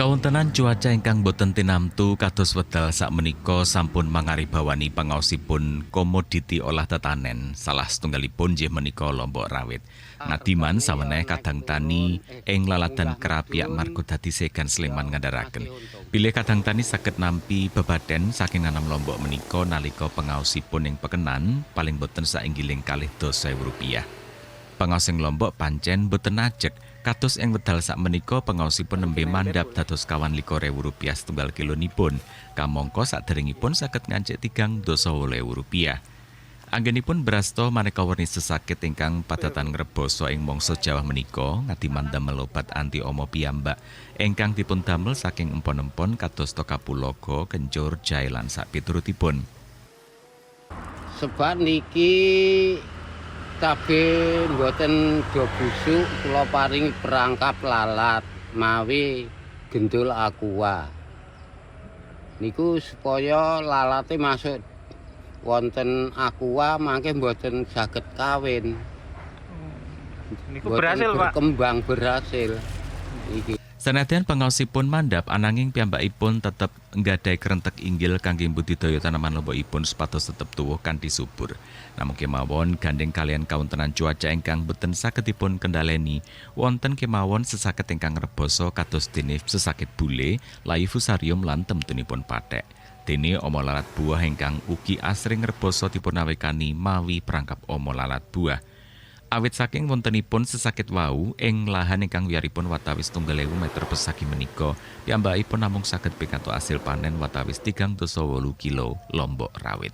Kawontenan cuaca ingkang boten tinamtu kados wedal sakmenika sampun mangaribawani pangaosipun komoditi olah tetanen salah setunggalipun nggih menika lombok rawit. Nadiman saweneh kadang tani ing laladan kerapiak margo dadi segan Sleman ngandharaken. Bilih kadang tani saged nampi bebaden saking anam lombok menika nalika pangaosipun ing pekenan paling boten sainggiling kalih dosa rupiah. Pangaos ing Lombok pancen boten ajeg kados ing wedal sakmenika pangaosipun nembe mandhap dados kawan likur ewu rupiah setunggal kilonipun kamangka saderengipun saged ngancik tigang dosa rupiah. Anggenipun berasta maneka werni sesakit ingkang padatan ngreboso ing mangsa Jawa menika ngadiman damel obat anti omo piyambak ingkang dipun damel saking empon-empon kados Kapulaga, Kencur, Jae lan sapiturutipun. Sebab niki cabe mboten do busuk kula paringi perangkap lalat mawi gendul aqua. Niku supaya lalate masuk wonten aqua mangke mboten saged kawin. Niku Mboten berhasil, Pak. Berkembang berhasil. Iki Senadyan pangaosipun mandhap ananging piyambakipun tetep nggadhahi krentek inggil kangge budidaya tanaman lombokipun supados tetep tuwuh kanthi subur. Namung kemawon gandeng kalian kawontenan cuaca ingkang boten saged dipun kendhaleni, wonten kemawon sesakit ingkang reboso kados dene sesakit bule, layu fusarium lan temtunipun pathek. Dene omo lalat buah ingkang ugi asring reboso dipun awekani mawi perangkap omo lalat buah. Awit saking wontenipun sesakit wau ing lahan ingkang wiyaripun watawis tunggal ewu meter pesagi menika, piyambakipun namung saged pikantuk asil panen watawis tigang dosa wolu kilo lombok rawit.